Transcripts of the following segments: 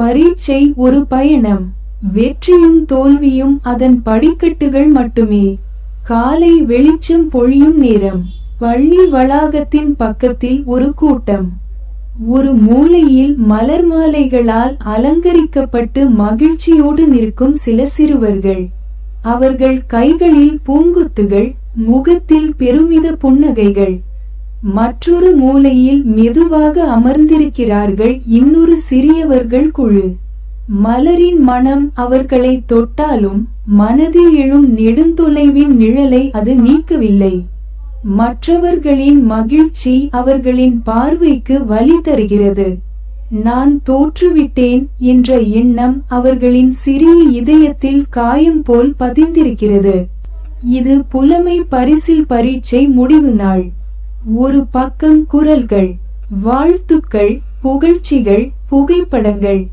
பரீட்சை ஒரு பயணம். வெற்றியும் தோல்வியும் அதன் படிக்கட்டுகள் மட்டுமே. காலை வெளிச்சம் பொழியும் நேரம். பள்ளி வளாகத்தின் பக்கத்தில் ஒரு கூட்டம். ஒரு மூலையில் மலர் மாலைகளால் அலங்கரிக்கப்பட்டு மகிழ்ச்சியோடு நிற்கும் சில சிறுவர்கள். அவர்கள் கைகளில் பூங்குத்துகள் முகத்தில் பெருமித புன்னகைகள். மற்றொரு மூலையில் மெதுவாக அமர்ந்திருக்கிறார்கள் இன்னொரு சிறியவர்கள் குழு. மலரின் மனம் அவர்களை தொட்டாலும் மனதில் எழும் நெடுந்தொலைவின் நிழலை அது நீக்கவில்லை. மற்றவர்களின் மகிழ்ச்சி அவர்களின் பார்வைக்கு வழி தருகிறது. நான் தோற்றுவிட்டேன் என்ற எண்ணம் அவர்களின் சிறிய இதயத்தில் காயம் போல் பதிந்திருக்கிறது. இது புலமை பரிசில் பரீட்சை முடிவு நாள். ஒரு பக்கம் குரல்கள் வாழ்த்துக்கள் புகழ்ச்சிகள் புகைப்படங்கள்.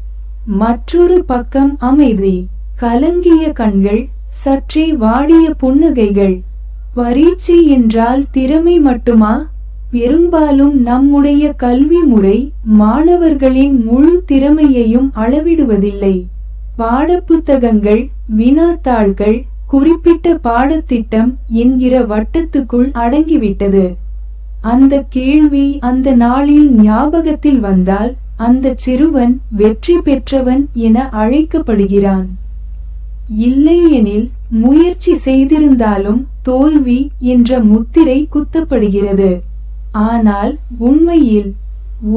மற்றொரு பக்கம் அமைதி கலங்கிய கண்கள் சற்றே வாடிய புன்னகைகள். பரீட்சை என்றால் திறமை மட்டுமா? பெரும்பாலும் நம்முடைய கல்வி முறை மாணவர்களின் முழு திறமையையும் அளவிடுவதில்லை. பாடப்புத்தகங்கள் வினாத்தாள்கள் குறிப்பிட்ட பாடத்திட்டம் என்கிற வட்டத்துக்குள் அடங்கிவிட்டது. அந்த கேள்வி அந்த நாளில் ஞாபகத்தில் வந்தால் அந்த சிறுவன் வெற்றி பெற்றவன் என அழைக்கப்படுகிறான். இல்லையெனில் முயற்சி செய்திருந்தாலும் தோல்வி என்ற முத்திரை குத்தப்படுகிறது. ஆனால் உண்மையில்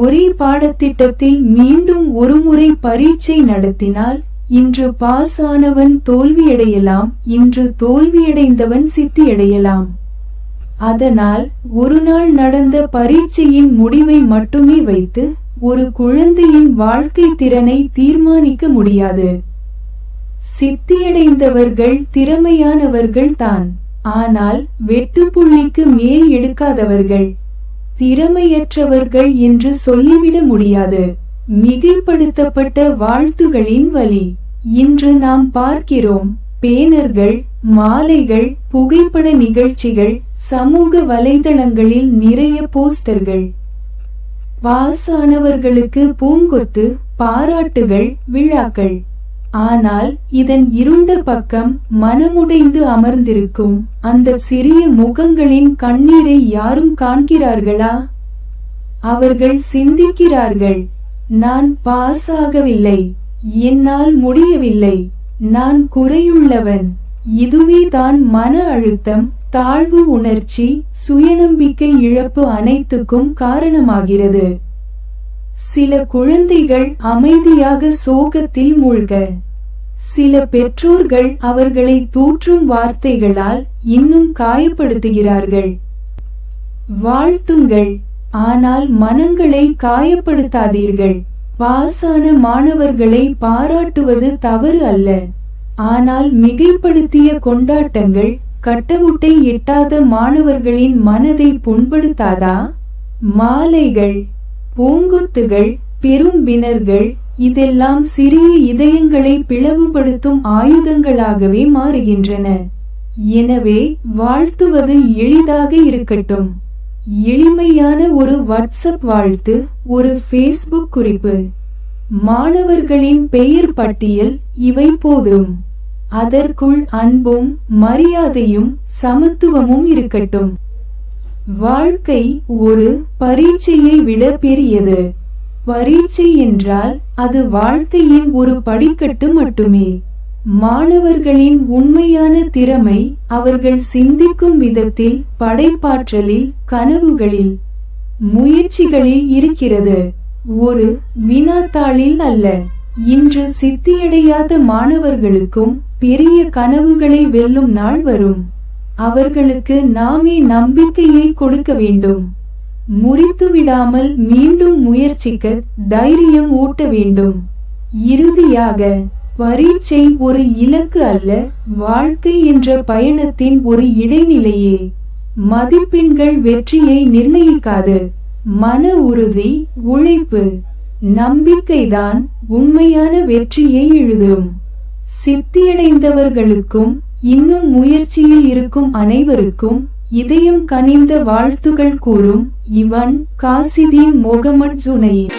ஒரே பாடத்திட்டத்தில் மீண்டும் ஒருமுறை பரீட்சை நடத்தினால் இன்று பாஸ் ஆனவன் தோல்வியடையலாம் இன்று தோல்வியடைந்தவன் சித்தியடையலாம். அதனால் ஒரு நாள் நடந்த பரீட்சையின் முடிவை மட்டுமே வைத்து ஒரு குழந்தையின் வாழ்க்கை திறனை தீர்மானிக்க முடியாது. சித்தியடைந்தவர்கள் திறமையானவர்கள் தான். ஆனால் வெட்டுப்புள்ளிக்கு மேல் எடுக்காதவர்கள் திறமையற்றவர்கள் என்று சொல்லிவிட முடியாது. மிகைப்படுத்தப்பட்ட வாழ்த்துகளின் வழி இன்று நாம் பார்க்கிறோம் பேனர்கள் மாலைகள் புகைப்பட நிகழ்ச்சிகள் சமூக வலைதளங்களில் நிறைய போஸ்டர்கள். பாசானவர்களுக்கு பூங்கொத்து பாராட்டுகள் விழாக்கள். ஆனால் இதன் இருண்ட பக்கம் மனமுடைந்து அமர்ந்திருக்கும் அந்த சிறிய முகங்களின் கண்ணீரை யாரும் காண்கிறார்களா? அவர்கள் சிந்திக்கிறார்கள். நான் பாஸ் ஆகவில்லை என்னால் முடியவில்லை. நான் குறையுள்ளவன். இதுவே தான் மன அழுத்தம். தாழ்வு உணர்ச்சி சுயநம்பிக்கை இழப்பு அனைத்துக்கும் காரணமாகிறது. சில குழந்தைகள் அமைதியாக சோகத்தில் மூழ்க. சில பெற்றோர்கள் அவர்களை தூற்றும் வார்த்தைகளால் இன்னும் காயப்படுத்துகிறார்கள். வாழ்த்துங்கள் ஆனால் மனங்களை காயப்படுத்தாதீர்கள். பாசான மாணவர்களை பாராட்டுவது தவறு அல்ல. ஆனால் மிகைப்படுத்திய கொண்டாட்டங்கள் கட்டவுட்டை எட்டாத மாணவர்களின் மனதை புண்படுத்தாதா? மாலைகள் பூங்குத்துகள் பெரும்பினர்கள் இதெல்லாம் சிறிய இதயங்களை பிளவுபடுத்தும் ஆயுதங்களாகவே மாறுகின்றன. எனவே வாழ்த்துவது எளிதாக இருக்கட்டும். எளிமையான ஒரு வாட்ஸ்அப் வாழ்த்து ஒரு ஃபேஸ்புக் குறிப்பு. மாணவர்களின் பெயர் பட்டியல் இவை போதும். அதற்குள் அன்பும் மரியாதையும் சமத்துவமும் இருக்கட்டும். வாழ்க்கை ஒரு பரீட்சையை விட பெரியது. பரீட்சை என்றால் அது வாழ்க்கையின் ஒரு படிக்கட்டு மட்டுமே. மாணவர்களின் உண்மையான திறமை அவர்கள் சிந்திக்கும் விதத்தில் படைப்பாற்றலில் கனவுகளில் முயற்சிகளில் இருக்கிறது. ஒரு வினாத்தாளில் அல்ல. இன்று சித்தியடையாத மாணவர்களுக்கும் பெரிய கனவுகளை வெல்லும் நாள் வரும். அவர்களுக்கு நாமே நம்பிக்கையை கொடுக்க வேண்டும். முறித்து விடாமல் மீண்டும் முயற்சிக்க தைரியம் ஊட்ட வேண்டும். இறுதியாக பரீட்சை ஒரு இலக்கு அல்ல வாழ்க்கை என்ற பயணத்தின் ஒரு இடைநிலையே. மதிப்பெண்கள் வெற்றியை நிர்ணயிக்காது. மன உறுதி உழைப்பு நம்பிக்கைதான் உண்மையான வெற்றியை எழுதும். சித்தியடைந்தவர்களுக்கும் இன்னும் முயற்சியில் இருக்கும் அனைவருக்கும் இதயம் கனிந்த வாழ்த்துகள் கூறும் இவன் காசிதீன் முகமட் ஜுனையின்